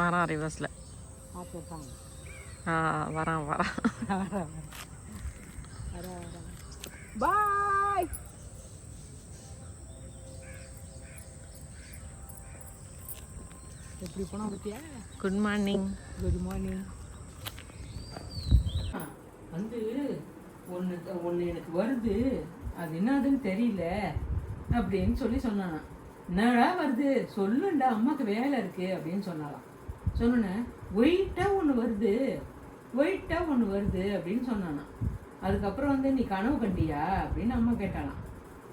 வரான் ரிவர்ஸில் ஆ வரான் வரான் வர வர. வர வர பாய். எப்படி போனா பத்தியா குட் மார்னிங் குட் மார்னிங் வந்து ஒன்று ஒன்று எனக்கு வருது. அது என்னதுன்னு தெரியல. அப்படின்னு சொல்லி சொன்னான் என்னடா வருது? சொல்லுண்டா அம்மாக்கு வேலை இருக்கு அப்படின்னு சொன்னாலாம் சொன்னேன் ஒயிட்டாக ஒன்று வருது. ஒயிட்டாக ஒன்று வருது அப்படின்னு சொன்னானா அதுக்கப்புறம் வந்து நீ கனவு கண்டியா? அப்படின்னு அம்மா கேட்டாலாம்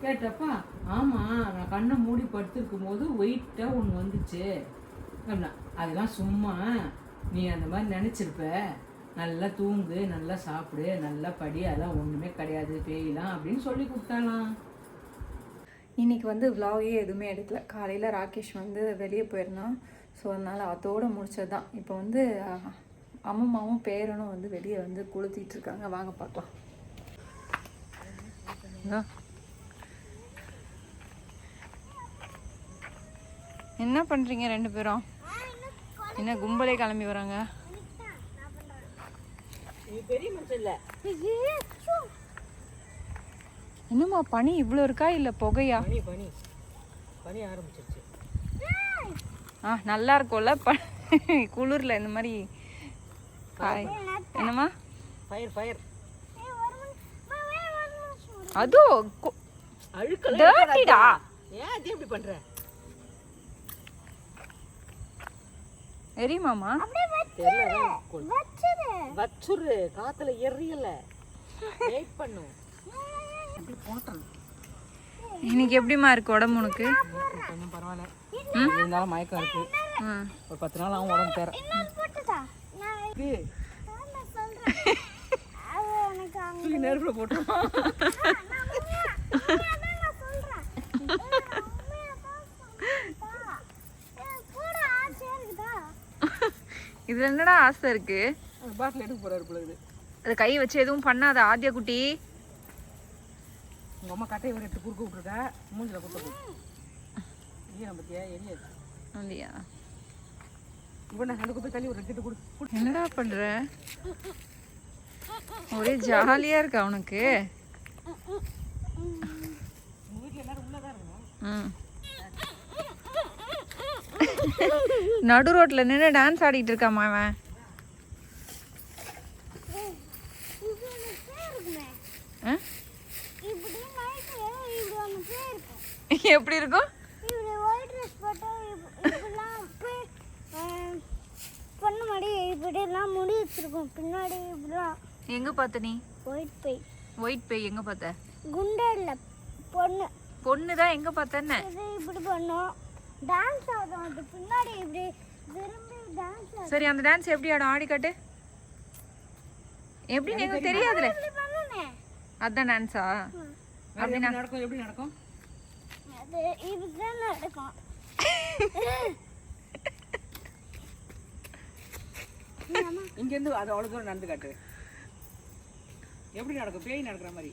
கேட்டப்பா ஆமாம் நான் கண்ணை மூடி படுத்துருக்கும் போது ஒயிட்டாக ஒன்று வந்துச்சு அப்படின்னா அதெல்லாம் சும்மா நீ அந்த மாதிரி நினச்சிருப்ப. நல்லா தூங்கு நல்லா சாப்பிடு நல்லா படி அதெல்லாம் ஒன்றுமே கிடையாது பேயலாம் அப்படின்னு சொல்லி கொடுத்தாலாம் இன்னைக்கு வந்து விலாகே எதுவுமே எடுக்கல. காலையில் ராகேஷ் வந்து வெளியே போயிருந்தான். ஸோ அதனால் அதோடு முடிச்சது தான் இப்போ வந்து அஹ், அம்மம்மாவும் பேரனும் வந்து வெளியே வந்து கொளுத்திட்டு இருக்காங்க வாங்க பார்க்கலாம் என்ன பண்ணுறீங்க ரெண்டு பேரும்? என்ன கும்பலே கிளம்பி வராங்க? என்னம்மா பனி இவ்வளோ இருக்கா? இல்லை புகையா? பனி பனி. பனி ஆரம்பிச்சிருச்சு. ஆ நல்லா இருக்கும்ல. ப குளிரில் இந்த மாதிரி காய். என்னம்மா? ஃபயர் ஃபயர் அதோ டேர்ட்டிடா ஏன் அது எப்படி பண்ற? எரியுமாமா தெரியல வச்சுரு. காத்துல எரியல. வெயிட் பண்ணும் அப்படி போட்டேன் இன்னைக்கு எப்படிம்மா இருக்கு உடம்பு உனக்கு? கொஞ்சம் பரவாயில்ல. இருந்தாலும் மயக்கம் இருக்கு. ஒரு பத்து நாள் ஆகும் உடம்பு தூக்கி நெருப்புல போட்டுருமா? இதுல என்னடா ஆசை இருக்கு? பாட்டில் எடுக்க போறாரு போல இது அது கை வச்சு எதுவும் பண்ணாத ஆதியா குட்டி உங்க அம்மா கட்டையை ஒரு எடுத்து குறுக்க விட்டுருக்கா. மூஞ்சில போட்டு ஈரம் பத்தியா எரியாது அப்படியா? இப்போ நான் குப்பை தள்ளி ஒரு ரெண்டு கொடு. என்னடா பண்ற? ஒரே ஜாலியா இருக்கா ம். நடு ரோட்ல நின்று டான்ஸ் ஆடிட்டு இருக்காமா அவன். ஆ? எப்படி இருக்கும்? பொண்ணு மாதிரி இப்படிலாம் முடி வச்சிருக்கோம். பின்னாடி இப்படிலாம் எங்க பார்த்த நீ? ஒயிட் பை ஒயிட் பேய் எங்க பார்த்த? குண்டல்ல பொண்ணு பொண்ணு. தான் எங்க பார்த்தேன்ன இப்படி பண்ணும். டான்ஸ் ஆடும். அது பின்னாடி இப்படி விரும்பி டான்ஸ் சரி அந்த டான்ஸ் எப்படி ஆடும்? ஆடி காட்டு. எப்படின்னு எங்களுக்கு தெரியாதுல அதான் டான்ஸா வேற எப்படி நடக்கும்? எப்படி நடக்கும்? அது இப்படிதான் நடக்கும். இங்க இருந்து அது அவ்வளவு தூரம் நடந்து காட்டு. எப்படி நடக்கும்? பேய் நடக்கிற மாதிரி.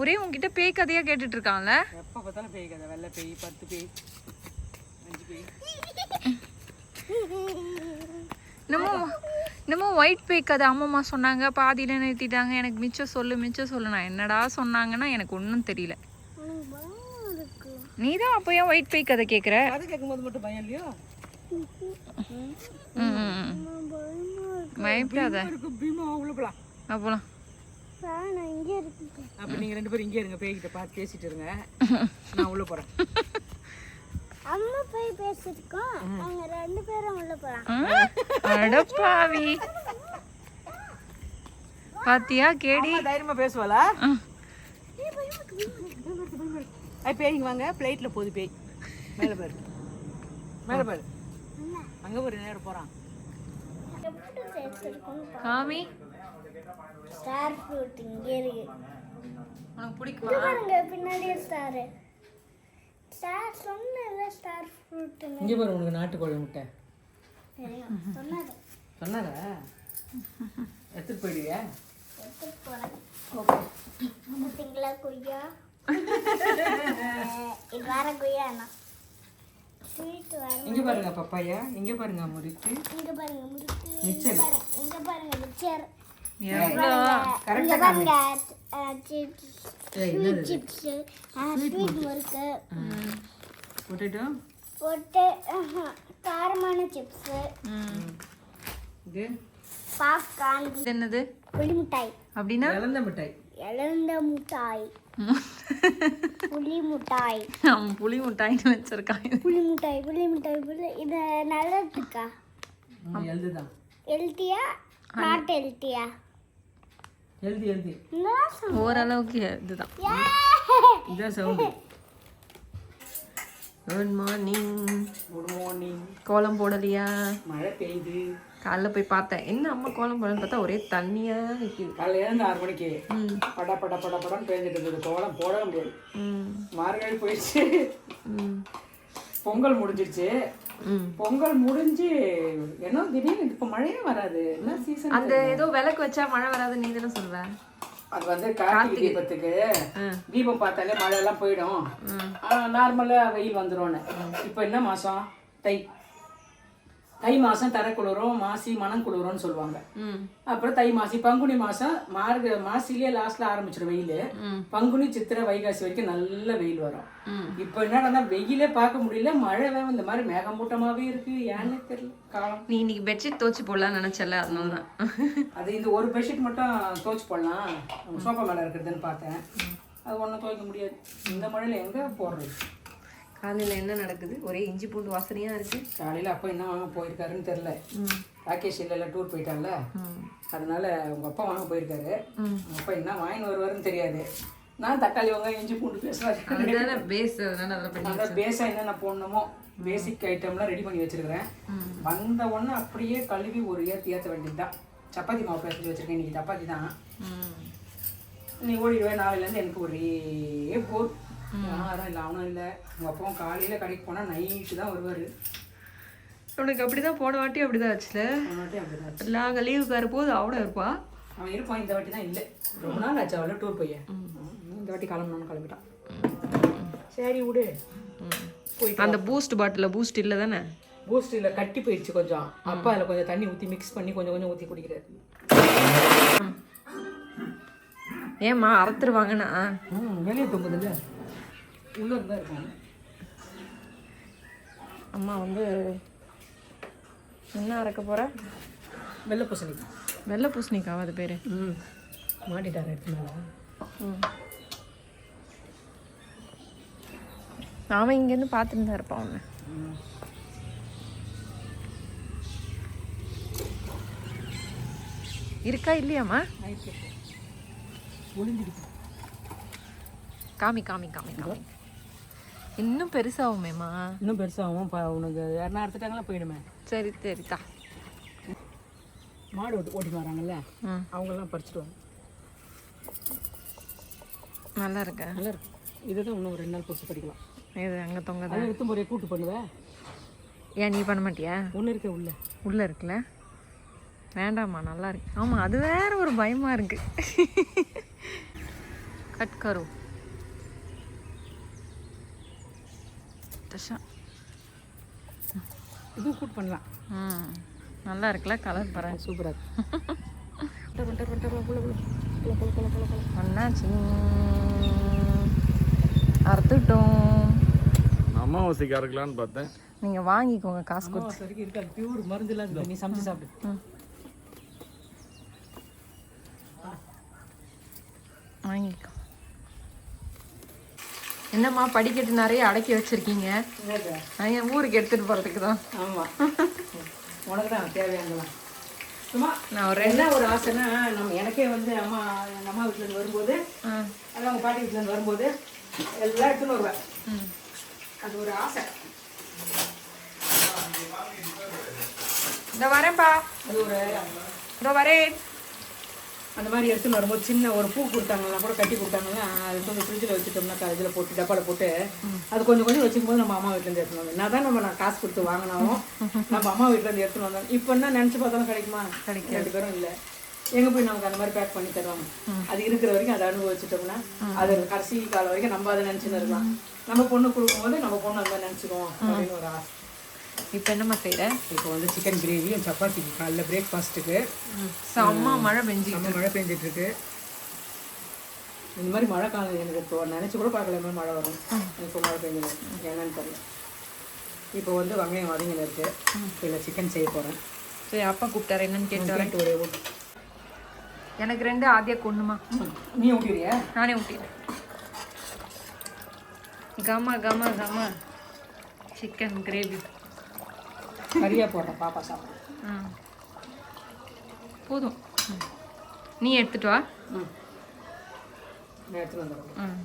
ஒரே உன்கிட்ட பேய் கதையா கேட்டுட்டு இருக்கான்ல? எப்ப பார்த்தாலும் பேய் கதை. வெள்ளை பேய் பத்து பேய் அஞ்சு பேய். என்னமோ என்னமோ ஒயிட் பேய் கதை அம்மம்மா சொன்னாங்க பாதியில நிறுத்திட்டாங்க. எனக்கு மிச்சம் சொல்லு மிச்சம் சொல்லு. நான் என்னடா சொன்னாங்கன்னா எனக்கு ஒன்றும் தெரியல. நீ தான் அப்போ ஏன் ஒயிட் பேய் கதை கேட்குற கதை கேட்கும்போது மட்டும் பயம் இல்லையோ? நான் பயமா இருக்கு பயப்படாத. பீமா உள்ள போலாம். இருக்கு அப்ப நீங்க ரெண்டு பேரும் இங்கே இருங்க பேய்கிட்ட பார்த்து பேசிட்டு இருங்க. நான் உள்ள போறேன். அம்மா போய் பேசிருக்கோம். அவங்க ரெண்டு பேரும் உள்ள போலாம் அடப்பாவி பாத்தியா கேடி? அம்மா தைரியமா பேசுவாளா? ஆ. ஐ பேய்ங்க வாங்க. பிளைட்ல போகுது பேய். மேல பாரு. மேல பாரு. அங்க ஒரு நேரம் சேர்த்துருக்கோம் காமி. ஸ்டார் ஃப்ரூட் இங்கே இருக்கு. உனக்கு பிடிக்குமா? பாருங்க பின்னாடியே ஸ்டார் ஸ்டார் சொன்னல ஸ்டார் ஃப்ரூட் இங்க பாரு உனக்கு நாட்டுக்கோழி முட்டை. சொன்னாரா. எடுத்துட்டு போயிடுவியா? எடுத்துட்டு போறேன். பார்த்தீங்களா கொய்யா? இங்க பாருங்க பப்பாயா இங்க பாருங்க முறுக்கு. இங்க பாருங்க. முறுக்கு மிச்சர் இங்க பாருங்க பாருங்க என்னது சிப்ஸ் ஸ்வீட் முறுக்கு. பொட்டேட்டோ போட்டு ஆஹா, காரமான சிப்ஸ் இது? பாப்கார்ன். இது என்னது? புளி மிட்டாய். அப்படின்னா இளந்த மிட்டாய். மிட்டாய். புளி மிட்டாய். அவன் புளி முட்டாய்னு வச்சிருக்கான் புளி மிட்டாய் புளி மிட்டாய் புளி. இது நல்லதுக்கா? எழுதுதான் ஹெல்த்தியா நாட் ஹெல்த்தியா எழுதி எழுதி. ஓரளவுக்கு இதுதான். இதான் sound. Good morning good morning கோலம் போடலையா? மழை பெய்யுது. காலைல போய் பார்த்தேன். என்ன அம்மா கோலம் போடலன்னு பார்த்தா ஒரே தண்ணியா நிற்கிது காலையில இருந்து ஆறு மணிக்கு. பட பட பட படம் பேஞ்சிட்டு இருந்தது. கோலம் போடவே முடியாது ம். மார்கழி போயிடுச்சு. ம். பொங்கல் முடிஞ்சிருச்சு. பொங்கல் முடிஞ்சு என்ன திடீர்னு இப்போ மழையே வராது. என்ன சீசன் அந்த ஏதோ விளக்கு வச்சா மழை வராது நீ தானே சொல்வ அது வந்து கார்த்திகை தீபத்துக்கு. தீபம் பார்த்தாலே மழை எல்லாம் போயிடும் நார்மலா வெயில் வந்துரும்னு. இப்போ என்ன மாசம்? தை. தை மாசம் தர குளிரும் மாசி மனம் குளிரும்னு சொல்லுவாங்க. அப்புறம் தை மாசி பங்குனி மாசம் மார்க மாசிலேயே லாஸ்ட்ல ஆரம்பிச்சிடும் வெயில். பங்குனி சித்திரை வைகாசி வரைக்கும் நல்ல வெயில் வரும். இப்போ என்னடா வெயிலே பார்க்க முடியல மழை வேற இந்த மாதிரி மேகமூட்டமாவே இருக்கு. ஏன்னு தெரியல காலம். நீ இன்னைக்கு பெட்ஷீட் துவச்சு போடலாம்னு நினைச்சல அதனால தான் அது இந்த ஒரு பெட்ஷீட் மட்டும் துவைச்சு போடலாம். சோஃபா மேலே இருக்கிறதுன்னு பார்த்தேன். அது ஒன்றும் துவைக்க முடியாது. இந்த மழையில் எங்கே போடுறது? காலையில என்ன நடக்குது? ஒரே இஞ்சி பூண்டு வாசனையா இருக்கு. காலையில் அப்பா என்ன வாங்க போயிருக்காருன்னு தெரில ராகேஷ் இல்லைல்ல டூர் போயிட்டான்ல. அதனால உங்க அப்பா வாங்க போயிருக்காரு. அப்பா என்ன வாங்கின்னு வருவாருன்னு தெரியாது. நான் தக்காளி வெங்காயம் இஞ்சி பூண்டு அதுதானே பேஸ் அதனால அதெல்லாம் பண்ணி அந்த பேஸா என்னென்ன போடணுமோ பேசிக் ஐட்டம்லாம் ரெடி பண்ணி வச்சிருக்கிறேன். வந்த உடனே அப்படியே கழுவி ஒரு ஏற்றி ஏற்ற வேண்டியதுதான். சப்பாத்தி மாவு பேசி வச்சிருக்கேன். இன்னைக்கு சப்பாத்தி தான் நீ ஓடிடுவே நாளையிலேருந்து எனக்கு ஒரே போர் யாரும் இல்லை அவனும் இல்லை. உங்கள் அப்பாவும் காலையில் கடைக்கு போனால் நைட்டு தான் வருவார். உனக்கு அப்படிதான் போன வாட்டி ஆச்சுல. அப்படி தான் நாங்கள் லீவுக்கு வரும்போது அவட இருப்பா. அவன் இருப்பான் இந்த வாட்டி தான் இல்லை. ரொம்ப நாள் ஆச்சு அவளை டூர் போய். இந்த வாட்டி கிளம்பணும்னு கிளம்பிட்டான். சரி விடு. அந்த பூஸ்ட் பாட்டில் பூஸ்ட் இல்லை தானே? பூஸ்டில் கட்டி போயிடுச்சு கொஞ்சம். அப்பா அதில் கொஞ்சம் தண்ணி ஊற்றி மிக்ஸ் பண்ணி கொஞ்சம் கொஞ்சம் ஊற்றி குடிக்கிறாரு. ஏம்மா அறுத்துருவாங்கண்ணா. வெளியே தொங்குதுல்ல. உள்ளே தான் இருக்கும் அம்மா வந்து என்ன அறக்க போற? வெள்ளை பூசணி. வெள்ளை பூசணிக்காவா அது பேர்? ம். மாட்டிட்டாரு எடுத்து மேலே அவன் இங்கேருந்து பார்த்துட்டு தான் இருப்பான் அவனை. இருக்கா இல்லையாம்மா? ஒளிஞ்சிடுச்சு. காமி காமி காமி காமி. இன்னும் பெருசாகுமேம்மா. இன்னும் பெருசாகும் உனக்கு யாருன்னா அறுத்துட்டாங்களா போயிடுமே. சரி சரிதா மாடு ஓட்டி ஓட்டிட்டு வராங்கல்ல? அவங்கெல்லாம் பறிச்சுட்டு வாங்க. நல்லா இருக்க? நல்லா இருக்கும் இதுதான் இன்னும் ஒரு ரெண்டு நாள் பொறுத்து படிக்கலாம். இது அங்கே தொங்கதா? அதை எடுத்து முறையை கூட்டு பண்ணுவேன் ஏன் நீ பண்ண மாட்டியா? ஒன்று இருக்க உள்ள. உள்ளே இருக்குல்ல? வேண்டாம்மா நல்லா இருக்கு. ஆமாம் அது வேற ஒரு பயமாக இருக்கு. கட் கரு தஷா இதுவும் கூட்டு பண்ணலாம். ம் நல்லா இருக்குல்ல கலர் பர. சூப்பராக இருக்கும் அண்ணாச்சி. அறுத்துட்டோம். அமாவாசைக்கு அறுக்கலான்னு பார்த்தேன். நீங்கள் வாங்கிக்கோங்க காசு கொடுத்து வரைக்கும் இருக்காது பியூர் மருந்து இல்லாத நீ சமைச்சு சாப்பிடு. என்னம்மா படிக்கட்டு நிறைய அடக்கி வச்சிருக்கீங்க. நான் என் ஊருக்கு எடுத்துட்டு போறதுக்கு தான். ஆமாம் உனக்கு தான் தேவையானலாம் சும்மா நான் ஒரு என்ன ஒரு ஆசைன்னா நம்ம எனக்கே வந்து அம்மா எங்கள் அம்மா வீட்டிலேருந்து வரும்போது அதான் அவங்க பாட்டி வீட்டிலேருந்து வரும்போது எல்லாம் எடுத்துன்னு வருவேன். அது ஒரு ஆசை. இந்த வரேன்ப்பா. அது ஒரு இதோ வரேன். அந்த மாதிரி எடுத்துன்னு வரும்போது சின்ன ஒரு பூ கொடுத்தாங்கன்னா கூட கட்டி கொடுத்தாங்கன்னா அது கொஞ்சம் ஃப்ரிட்ஜில் வச்சுட்டோம்னா இதில் போட்டு டப்பாவில் போட்டு அது கொஞ்சம் கொஞ்சம் வச்சுக்கும் போது நம்ம அம்மா வீட்டிலேருந்து எடுத்துன்னு வந்தோம். நான் தான் நம்ம நான் காசு கொடுத்து வாங்கினாலும் நம்ம அம்மா வீட்டிலேருந்து எடுத்துன்னு வந்தோம். இப்போ என்ன நினச்சி பார்த்தாலும் கிடைக்குமா? கிடைக்கும் ரெண்டு பேரும் இல்லை. எங்க போய் நமக்கு அந்த மாதிரி பேக் பண்ணி தருவாங்க. அது இருக்கிற வரைக்கும் அதை அனுபவிச்சிட்டோம்னா அது கடைசி காலம் வரைக்கும் நம்ம அதை நினைச்சுன்னு இருக்கலாம். நம்ம பொண்ணு கொடுக்கும்போது நம்ம பொண்ணு அந்த நினைச்சிருவோம் அப்படின்னு ஒரு ஆசை. இப்போ என்னம்மா செய்கிற இப்போ வந்து சிக்கன் கிரேவி சப்பாத்திக்கு காலைல பிரேக்ஃபாஸ்ட்டுக்கு செம்ம மழை பெஞ்சு நம்ம மழை பெஞ்சிட்டு இருக்கு இந்த மாதிரி மழை காலம் எனக்கு இப்போ நினச்சி கூட பார்க்கல மாதிரி மழை வரும். இப்போ மழை பெஞ்சது. என்னன்னு தெரியல. இப்போ வந்து வெங்காயம் வதங்கின இருக்கு. இதில் சிக்கன் செய்ய போகிறேன் சரி அப்பா கூப்பிட்டாரு. என்னன்னு கேட்டு ஒரே எனக்கு ரெண்டு ஆதியா கொண்டுமா நீ ஊட்டிடுறியா? நானே ஊட்டிடுறேன். கமா கமா கமா. சிக்கன் கிரேவி கறியாக போடுறேன் பாப்பா சாப்பிடும் ம் போதும். நீ எடுத்துட்டு வா. ம். நான் எடுத்துகிட்டு வந்துடுறேன். ம்.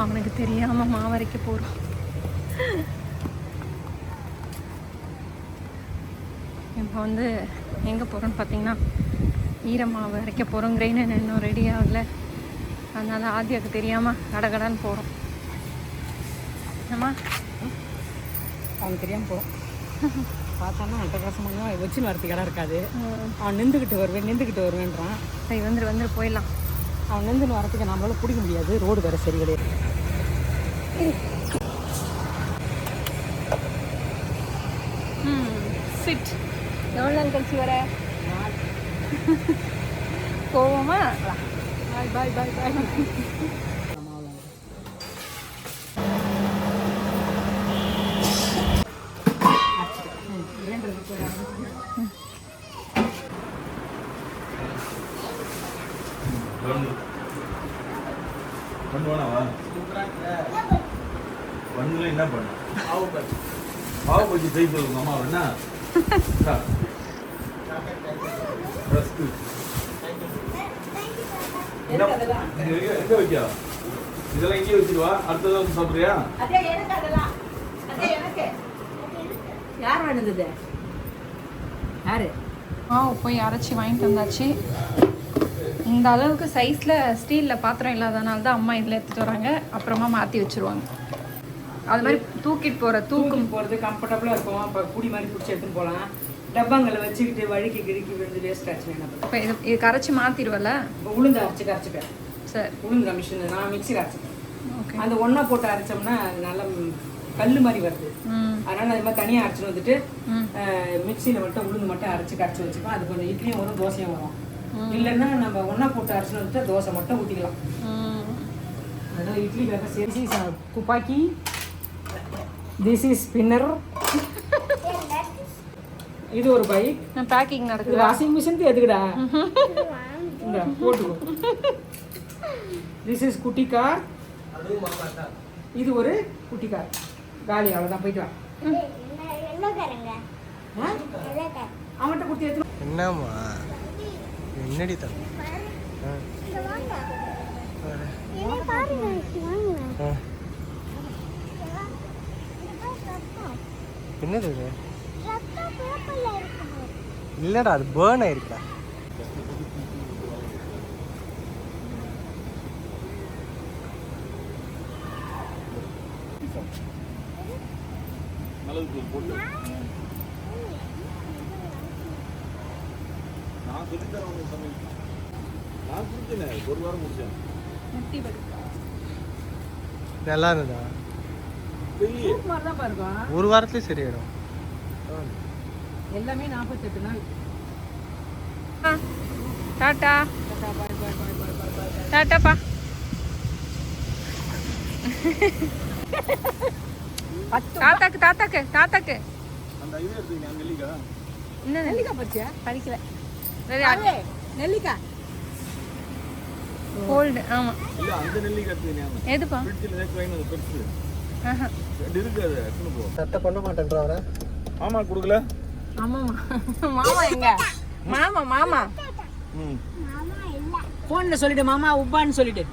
அவனுக்கு தெரியாம மாவரைக்க போறோம். இப்போ வந்து எங்கே போகிறோன்னு பார்த்தீங்கன்னா ஈரமாவு அரைக்க போகிறோம் கிரைண்டர் இன்னும் ரெடி ஆகல. அதனால ஆதியாவுக்கு தெரியாமல் கடகடான்னு போகிறோம் ஆமா அவனுக்கு தெரியாமல் போகிறோம் பார்த்தானா அட்டகாசமாக வச்சுன்னு வரத்துக்கு இடம் இருக்காது. அவன் நின்றுக்கிட்டு வருவேன் நின்றுக்கிட்டு வருவேன்றான். சரி வந்துரு வந்துரு போயிடலாம். அவன் நின்றுன்னு வரத்துக்கு நம்மளால பிடிக்க முடியாது. ரோடு வேறு சரி கிடையாது சிட் எவ்வளோ நாள் கழிச்சு வர? போவோமா பாய் பாய் பாய் பாய் பண்ணுவானா பண்ணல என்ன பண்ண? பாவு பஜ்ஜி ட்ரை பண்ணுங்க அம்மா என்ன? ரஸ்க்கு எங்க வைக்கா? இதெல்லாம் இங்கே வச்சிருவா அடுத்தது வந்து சாப்பிட்றியா? யார் வேணுது யாரு? மாவு போய் அரைச்சி வாங்கிட்டு வந்தாச்சு. இந்த அளவுக்கு சைஸில் ஸ்டீலில் பாத்திரம் இல்லாதனால தான் அம்மா இதில் எடுத்துகிட்டு வராங்க. அப்புறமா மாற்றி வச்சுருவாங்க. அது மாதிரி தூக்கிட்டு போகிற தூக்கும். போகிறது கம்ஃபர்டபுளாக இருக்கும். இப்போ குடி மாதிரி பிடிச்சி எடுத்துன்னு போகலாம். டப்பாங்களை வச்சுக்கிட்டு வழுக்கி கிடுக்கி விழுந்து வேஸ்ட் ஆச்சுன்னா என்ன இப்போ இது இது கரைச்சி மாற்றிடுவல்ல இப்போ உளுந்து அரைச்சி கரைச்சிப்பேன். சரி. உளுந்து மிஷின் நான் மிக்ஸி அரைச்சிப்பேன். ஓகே. அந்த ஒன்றா போட்டு அரைச்சோம்னா அது நல்ல கல் மாதிரி வருது. அதனால அது மாதிரி தனியாக அரைச்சிட்டு வந்துட்டு. மிக்சியில் மட்டும் உளுந்து மட்டும் அரைச்சி கரைச்சி வச்சுப்போம் அது கொஞ்சம் இட்லியும் வரும் தோசையும் வரும். இல்லைன்னா நம்ம ஒன்றா போட்டு அரைச்சிட்டு வந்துட்டு தோசை மட்டும் ஊற்றிக்கலாம் அதனால இட்லி வேக திஸ் இஸ் துப்பாக்கி திஸ் இஸ் ஸ்பின்னர் இது ஒரு பைக் நான் பேக்கிங் நடக்குது? வாஷிங் மிஷினுக்கு எதுக்குடா? இந்த போட்டுக்கோ. திஸ் இஸ் குட்டி கார் இது ஒரு குட்டி கார் காலி அவ்வளோதான் போயிட்டு வா. என்னம்மா? என்னடி தம்பி என்னது இது? இல்லடா அது பேர்ன் ஆயிருக்கா நல்லது போட்டு. சமையல் நான் ஒரு வாரம் முடிச்சேன் நல்லா இருந்ததா பெரிய மாதிரி தான் பாருங்க ஒரு வாரத்துலேயே சரியாயிடும். எல்லாமே நாற்பத்தெட்டு நாள். டாட்டா. டாட்டாப்பா. தாத்தாக்கு தாத்தாக்கு தாத்தாக்கு. அந்த இது எடுத்துங்க அங்கே இல்லைக்கா என்ன நெல்லிக்காய். பறிச்சியா? படிக்கல சரி நெல்லிக்காய். கோல்டு ஆமாம் இல்லை அந்த நெல்லிக்காய் எடுத்துங்க எதுப்பா? ஃப்ரிட்ஜில் நேற்று வாங்கி அது பெருசு ஆஹா. இருக்கு அது போ. பண்ண ஆமா கொடுக்கல? ஆமாம்மா மாமா எங்க? மாமா மாமா. ம். மாமா இல்ல மாமா உப்பான்னு சொல்லிட்டு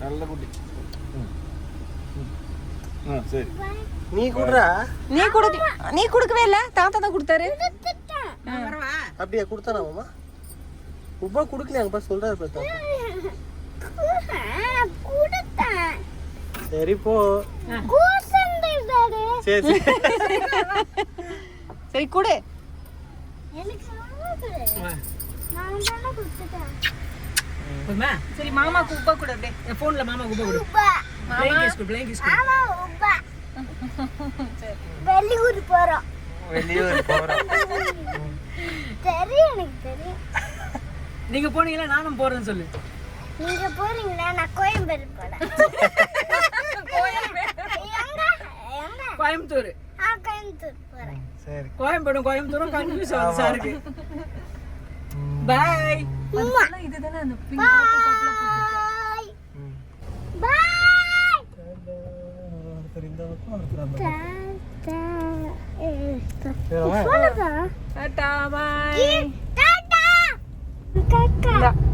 நல்ல குட்டி. சரி. நீ கூடுறா. நீ கொடுக்க நீ கொடுக்கவே இல்லை. தாத்தா தான் கொடுத்தாரு. அப்படியா கொடுத்தானா மாமா? உப்பா கொடுக்கலையாங்கப்பா சொல்றாரு பார்த்தா. சரி போ. சரி சரி. சரி கொடு. சரி மாமாக்கு உப்பா கொடு அப்படியே. என் ஃபோனில் மாமா உப்பா கொடு. மாமா. வெளியூர் போறோம். வெளியூர் போறோம். தெரியும் எனக்கு தெரியும். நீங்கள் போனீங்களா? நானும் போகிறேன்னு சொல்லு. நீங்க போறீங்களா? நான் கோயம்பேடு போறேன். எங்க எங்க கோயம்புத்தூர். ஆ கோயம்புத்தூர் போறேன். சரி. கோயம்பேடும் கோயம்புத்தூரும் கன்ஃபியூஸ் ஆகுது சாருக்கு. பாய் இதுதானே அந்த பாய் பாய் ஒருத்தர் டாடா பாய்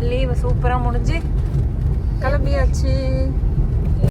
லீவு சூப்பராக முடிஞ்சு. கிளம்பியாச்சு.